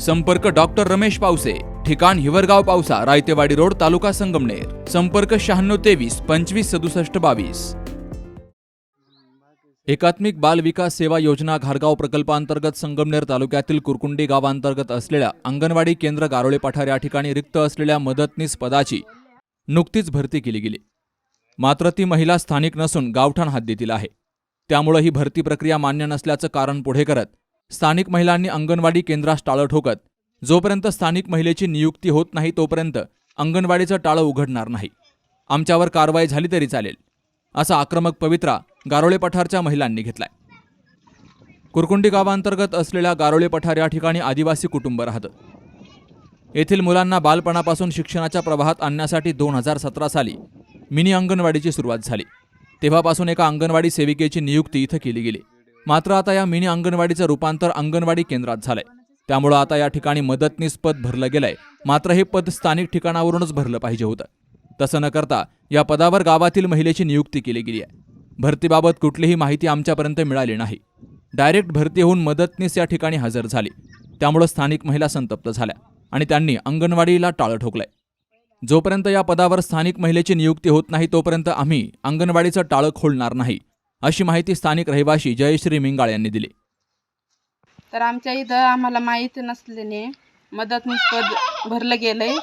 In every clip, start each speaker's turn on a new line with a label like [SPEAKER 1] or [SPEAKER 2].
[SPEAKER 1] संपर्क डॉक्टर रमेश पावसे ठिकाण हिवरगाव पावसा रायतेवाडी रोड तालुका संगमनेर. संपर्क शहाण्णव तेवीस पंचवीस सदुसष्ट बावीस. एकात्मिक बाल विकास सेवा योजना घारगाव प्रकल्पांतर्गत संगमनेर तालुक्यातील कुरकुंडी गावांतर्गत असलेल्या अंगणवाडी केंद्र गारोळे पठार या ठिकाणी रिक्त असलेल्या मदतनीस पदाची नुकतीच भरती केली गेली. मात्र ती महिला स्थानिक नसून गावठाण हद्दीतील आहे. त्यामुळे ही भरती प्रक्रिया मान्य नसल्याचं कारण पुढे करत स्थानिक महिलांनी अंगणवाडी केंद्रास टाळं ठोकत. जोपर्यंत स्थानिक महिलेची नियुक्ती होत नाही तोपर्यंत अंगणवाडीचं टाळं उघडणार नाही. आमच्यावर कारवाई झाली तरी चालेल असा आक्रमक पवित्रा गारोळे पठारच्या महिलांनी घेतलाय. कुरकुंडी गावांतर्गत असलेल्या गारोळे पठार या ठिकाणी आदिवासी कुटुंब राहतं. येथील मुलांना बालपणापासून शिक्षणाच्या प्रवाहात आणण्यासाठी दोन हजार सतरा साली मिनी अंगणवाडीची सुरुवात झाली. तेव्हापासून एका अंगणवाडी सेविकेची नियुक्ती इथं केली गेली. मात्र आता या मिनी अंगणवाडीचं रूपांतर अंगणवाडी केंद्रात झालंय. त्यामुळं आता या ठिकाणी मदतनीस पद भरलं गेलंय. मात्र हे पद स्थानिक ठिकाणावरूनच भरलं पाहिजे होतं. तसं न करता या पदावर गावातील महिलेची नियुक्ती केली गेली आहे. भरतीबाबत कुठलीही माहिती आमच्यापर्यंत मिळाली नाही. डायरेक्ट भरती होऊन मदतनीस या ठिकाणी हजर झाली. त्यामुळं स्थानिक महिला संतप्त झाल्या आणि त्यांनी अंगणवाडीला टाळं ठोकलंय. जोपर्यंत या पदावर स्थानिक महिलेची नियुक्ती होत नाही तोपर्यंत आम्ही अंगणवाडीचं टाळं खोलणार नाही अशी माहिती स्थानिक रहिवाशी जयश्री मिंगाळ यांनी दिली.
[SPEAKER 2] तर आमच्या इथं आम्हाला माहीत नसल्याने मदत पद भरलं गेलं आहे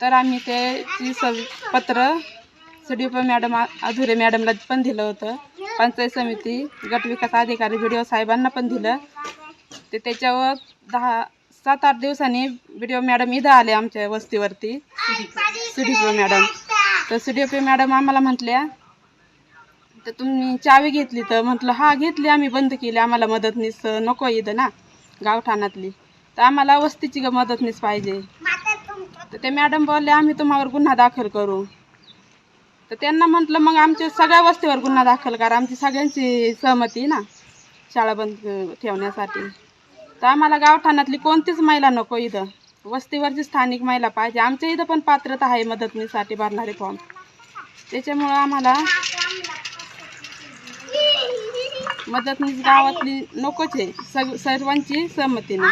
[SPEAKER 2] तर आम्ही ते सव पत्र सीडीओ मॅडम अधुरे मॅडमला पण दिलं होतं. पंचायत समिती गट विकास अधिकारी बी साहेबांना पण दिलं. ते त्याच्यावर दहा सात आठ दिवसांनी बी मॅडम इथं आले आमच्या वस्तीवरती. CDO D madam. तर सीडीओ डी पी मॅडम आम्हाला म्हटल्या तर तुम्ही चावी घेतली तर म्हटलं हा घेतली आम्ही बंद केली आम्हाला मदतनीस नको इथं ना गावठाणातली. तर आम्हाला वस्तीची ग मदतनीस पाहिजे. तर ते मॅडम बोलले आम्ही तुम्हावर गुन्हा दाखल करू. तर त्यांना म्हटलं मग आमच्या सगळ्या वस्तीवर गुन्हा दाखल करा आमची सगळ्यांची सहमती ना शाळा बंद ठेवण्यासाठी. तर आम्हाला गावठाणातली कोणतीच महिला नको इथं. वस्तीवरची स्थानिक महिला पाहिजे. आमच्या इथं पण पात्रता आहे मदतनीसाठी भरणारे फॉर्म त्याच्यामुळं आम्हाला मदतनीस गावातली नकोच आहे. सग सर्वांची सहमतीने.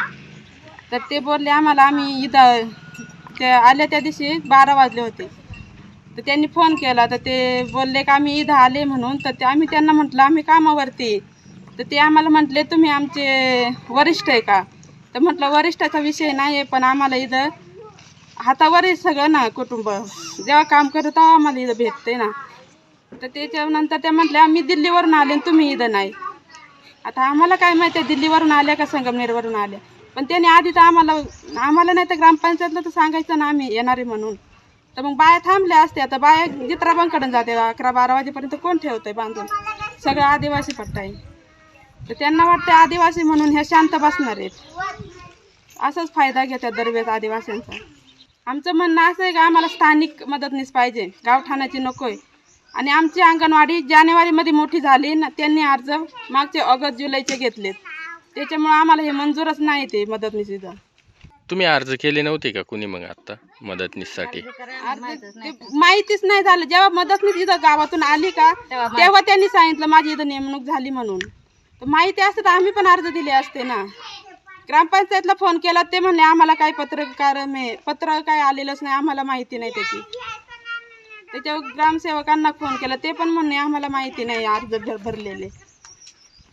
[SPEAKER 2] तर ते बोलले आम्हाला आम्ही इथं त्या आल्या त्या दिवशी बारा वाजले होते. तर त्यांनी फोन केला तर ते बोलले का आम्ही इथं आले म्हणून. तर ते आम्ही त्यांना म्हटलं आम्ही कामावरती तर ते आम्हाला म्हटले तुम्ही आमचे वरिष्ठ आहे का? तर म्हटलं वरिष्ठाचा विषय नाही आहे पण आम्हाला इथं हातावर आहे सगळं ना कुटुंब. जेव्हा काम करतो तेव्हा आम्हाला इथं भेटते ना. तर त्याच्यानंतर त्या म्हटल्या आम्ही दिल्लीवरून आले तुम्ही इथं नाही. आता आम्हाला काय माहिती आहे दिल्लीवरून आल्या का संगमनेरवरून आल्या? पण त्याने आधी तर आम्हाला आम्हाला नाही तर ग्रामपंचायतला तर सांगायचं ना आम्ही येणार आहे म्हणून. तर मग बाया थांबल्या असत्या. आता बाया जित्राबांकडून जाते अकरा बारा वाजेपर्यंत कोण ठेवतंय बांधून? सगळं आदिवासी पट्टा आहे तर त्यांना वाटते आदिवासी म्हणून ह्या शांत बसणार आहेत. असाच फायदा घेतात दरवेळेस आदिवासींचा. आमचं म्हणणं असं आहे का आम्हाला स्थानिक मदतनीस पाहिजे. गावठाणाची नको आहे आणि आमची अंगणवाडी जानेवारीमध्ये मोठी झाली ना त्यांनी अर्ज मागचे ऑगस्ट जुलैचे घेतलेत. त्याच्यामुळे आम्हाला हे मंजूरच नाही ते मदतनीसीचं
[SPEAKER 3] तुम्ही अर्ज केले नव्हते का कुणी मग आता मदतनीससाठी?
[SPEAKER 2] अर्ज- ते माहितीच नाही झालं. जेव्हा मदतनीस इथं गावातून आली का तेव्हा त्यांनी सांगितलं माझी इथं नेमणूक झाली म्हणून. तर माहिती असते तर आम्ही पण अर्ज दिले असते ना. ग्रामपंचायतला फोन केला ते म्हणले आम्हाला काही पत्रकार मे पत्र काय आलेलंच नाही आम्हाला माहिती नाही त्याची. त्याच्यावर ग्रामसेवकांना फोन केला. ते पण म्हणणे आम्हाला माहिती नाही अर्ज भरलेले.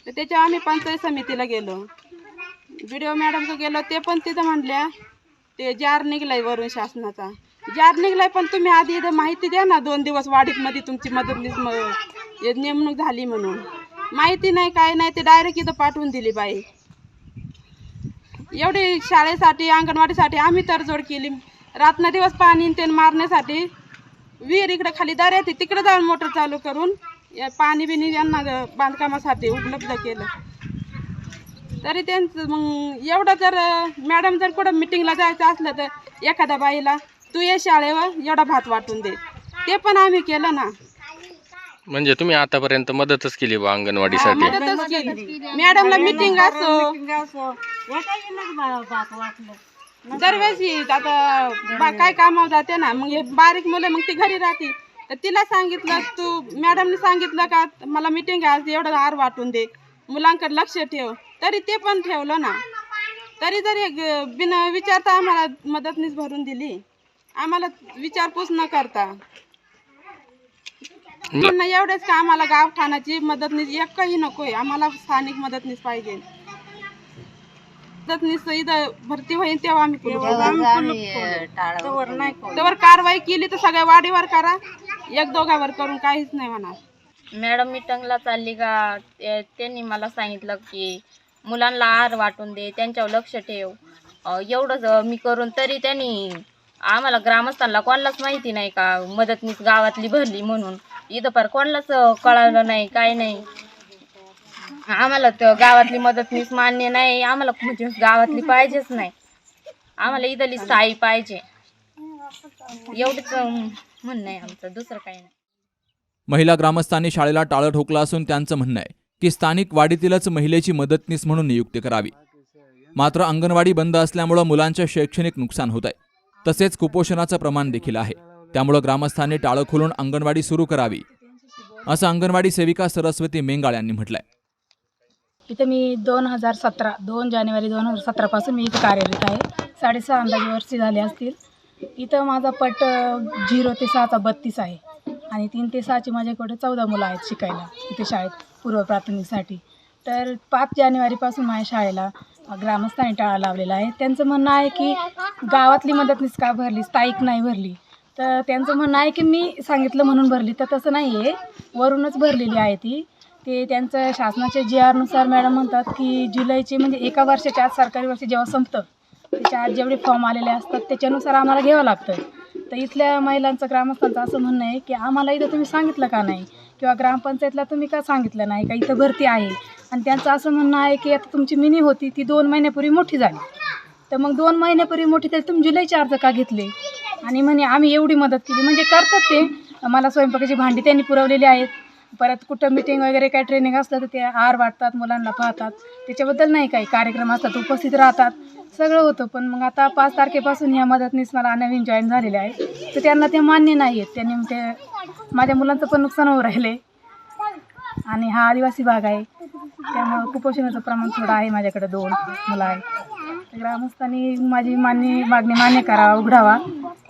[SPEAKER 2] तर त्याच्यावर आम्ही पंचायत समितीला गेलो. व्हिडिओ मॅडमकडे गेलो ते पण तिथं म्हणल्या ते जार निघलाय वरून शासनाचा. जार निघलाय पण तुम्ही आधी इथं माहिती द्या ना दोन दिवस वाडीतमध्ये तुमची मदतनीस नेमणूक झाली म्हणून. माहिती नाही काय नाही ते डायरेक्ट इथं पाठवून दिली बाई. एवढी शाळेसाठी अंगणवाडीसाठी आम्ही तडजोड केली. रात्र दिवस पाणी ते मारण्यासाठी विहीर इकडे खाली दर्यात आहे, तिकडे जाऊन मोटर चालू करून या पाणी बिनी यांना बांधकामासाठी उपलब्ध केलं. तरी त्यांचं मग एवढं जर मॅडम जर कुठं मिटिंगला जायचं असलं तर एखाद्या बाईला तू ये शाळेवर एवढा भात वाटून दे. ते पण आम्ही केलं ना.
[SPEAKER 3] म्हणजे तुम्ही आतापर्यंत मदतच केली बा अंगणवाडीसाठी?
[SPEAKER 2] मदतच केली. मॅडमला मिटिंग असो. दरवेळेस आता बा- काय कामावर जाते ना मग हे बारीक मुलं मग ती घरी राहते. तर तिला सांगितलं तू मॅडमने सांगितलं का मला मिटिंग आहे आज एवढं हार वाटून दे. मुलांकडे लक्ष ठेव. तरी ते पण ठेवलं ना. तरी जरी बिन विचारता आम्हाला मदतनीस भरून दिली. आम्हाला विचारपूस न करता. एवढेच का आम्हाला गावठाणाची मदतनीस एकही नकोय. आम्हाला स्थानिक मदतनीस पाहिजे. मदतनीस इथं भरती होईल तेव्हा आम्ही कुलूप कारवाई केली तर सगळ्या वाडीवर करा. एक दोघावर करून काहीच नाही होणार.
[SPEAKER 4] मॅडम मीटिंगला चालली का? ते- त्यांनी मला सांगितलं की मुलांना आहार वाटून दे त्यांच्यावर लक्ष ठेव. अं, एवढंच अं, मी करून तरी त्यांनी आम्हाला ग्रामस्थांना कोणालाच माहिती नाही का? मदतनीस गावातली भरली म्हणून. इथं पर कोणालाच अं, कळालं नाही काय नाही. आम्हाला तर गावातली मदतनीस मान्य नाही. आम्हाला म्हणजे गावातली पाहिजेच नाही. आम्हाला इथली साई पाहिजे. एवढंच म्हणणं आहे आमचं. दुसरं काही नाही.
[SPEAKER 1] महिला ग्रामस्थांनी शाळेला टाळं ठोकलं असून त्यांचं म्हणणं आहे की स्थानिक वाडीतीलच महिलेची मदतनीस म्हणून नियुक्ती करावी. मात्र अंगणवाडी बंद असल्यामुळं मुलांचं शैक्षणिक नुकसान होत आहे. तसेच कुपोषणाचं प्रमाण देखील आहे. त्यामुळं ग्रामस्थांनी टाळं खोलून अंगणवाडी सुरू करावी. असं अंगणवाडी सेविका सरस्वती मेंगाळ यांनी म्हटलंय.
[SPEAKER 5] इथं मी दोन हजार सतरा दोन जानेवारी दोन हजार सतरापासून मी इथं कार्यरत आहे. साडेसहा अंदाजे वर्षी झाले असतील. इथं माझा पट झिरो ते सहाचा बत्तीस आहे. आणि तीन ते सहाची माझ्याकडे चौदा मुलं आहेत शिकायला इथे शाळेत पूर्व प्राथमिकसाठी. तर पाच जानेवारीपासून माझ्या शाळेला ग्रामस्थानी ग्रामस्थांनी टाळा लावलेला आहे. त्यांचं म्हणणं आहे की गावातली मदतनीस का भरली स्थायिक नाही भरली? तर त्यांचं म्हणणं आहे की मी सांगितलं म्हणून भरली. तर तसं नाही आहे वरूनच भरलेली आहे ती. ते त्यांचं शासनाच्या जी आरनुसार मॅडम म्हणतात की जुलैचे म्हणजे एका वर्षाच्या आत सरकारी वर्ष जेव्हा संपतं त्याच्या आत जेवढे फॉर्म आलेले असतात त्याच्यानुसार आम्हाला घ्यावं लागतं. तर इथल्या महिलांचं ग्रामस्थांचं असं म्हणणं आहे की आम्हाला इथं तुम्ही सांगितलं का नाही? किंवा ग्रामपंचायतला तुम्ही का सांगितलं नाही? का इथं भरती आहे? आणि त्यांचं असं म्हणणं आहे की आता तुमची मिनी होती ती दोन महिन्यापूर्वी मोठी झाली. तर मग दोन महिन्यापूर्वी मोठी तरी तुम्ही जुलैचे अर्ज का घेतले? आणि म्हणे आम्ही एवढी मदत केली. म्हणजे करतात ते. मला स्वयंपाकाची भांडी त्यांनी पुरवलेली आहेत. परत कुठं मिटिंग वगैरे काय ट्रेनिंग असलं तर ते हार वाटतात मुलांना पाहतात. त्याच्याबद्दल नाही काही. कार्यक्रम असतात उपस्थित राहतात. सगळं होतं. पण मग आता पाच तारखेपासून ह्या मदतनीस मला नवीन जॉईन झालेले आहे तर त्यांना ते मान्य नाही आहेत. त्यांनी ते माझ्या मुलांचं पण नुकसान होऊ राहिले आणि हा आदिवासी भाग आहे. त्यामुळं कुपोषणाचं प्रमाण थोडं आहे माझ्याकडे दोन मुलं आहेत. ग्रामस्थांनी माझी मान्य मागणी मान्य करावा उघडावा.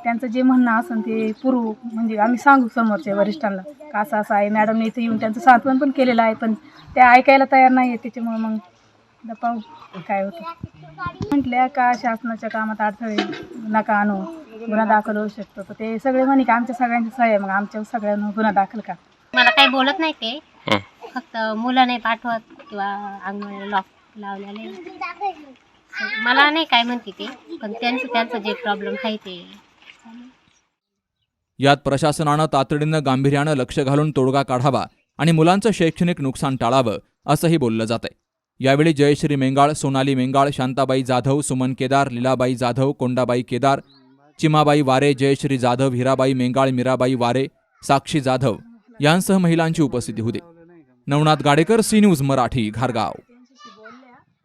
[SPEAKER 5] त्यांचं जे म्हणणं असेल ते पुरवू म्हणजे आम्ही सांगू समोरच्या वरिष्ठांना. का असं असं आहे मॅडमने इथे येऊन त्यांचं सांत्वन पण केलेलं आहे पण ते ऐकायला तयार नाही आहेत त्याच्यामुळं मग पाहू काय होतं? म्हटल्या का शासनाच्या कामात अडथळे नका आणू गुन्हा दाखल होऊ शकतो. तर ते सगळे म्हणे की आमच्या सगळ्यांची सह्या आहे मग आमच्या सगळ्यांना गुन्हा दाखल का
[SPEAKER 6] मला काही बोलत नाही ते. फक्त मुलं नाही पाठवत किंवा अंगण लॉक लावलेले. मला नाही काय म्हणते ते पण त्यांचं त्यांचं जे प्रॉब्लेम आहे ते.
[SPEAKER 1] यात प्रशासनानं तातडीनं गांभीर्यानं लक्ष घालून तोडगा काढावा आणि मुलांचं शैक्षणिक नुकसान टाळावं असंही बोललं जातंय. यावेळी जयश्री मेंगाळ सोनाली मेंगाळ शांताबाई जाधव सुमन केदार लीलाबाई जाधव कोंडाबाई केदार चिमाबाई वारे जयश्री जाधव हिराबाई मेंगाळ मीराबाई वारे साक्षी जाधव यांसह महिलांची उपस्थिती होती. Navnath Gadekar C news Marathi घारगाव.